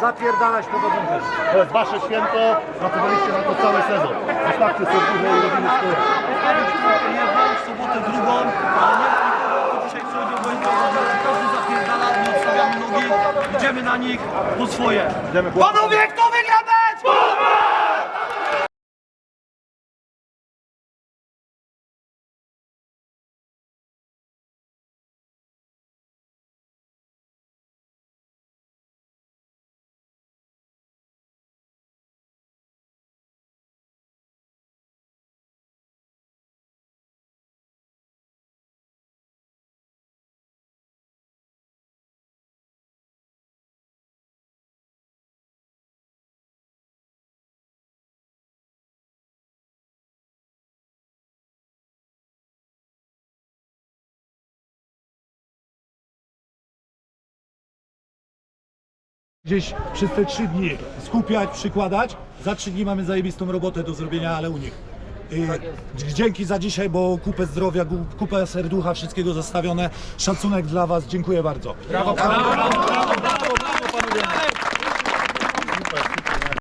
zapierdalać powodzą też. To jest wasze święto, pracowaliście na to cały sezon. Zostawcie serducho i robimy szkołę. Jedną, w sobotę drugą, ale nie ma nikogo, kto dzisiaj przychodzi obojętnie, każdy zapierdala, nie odstawiamy nogi, idziemy na nich po swoje. Idziemy chłopcy. Panowie, kto wygra mecz? Gdzieś przez te trzy dni skupiać, przykładać. Za trzy dni mamy zajebistą robotę do zrobienia, ale u nich. Yy, dzięki za dzisiaj, bo kupę zdrowia, kupę serducha, wszystkiego zostawione. Szacunek dla Was, dziękuję bardzo. Brawo, brawo, brawo, brawo, brawo, brawo panowie.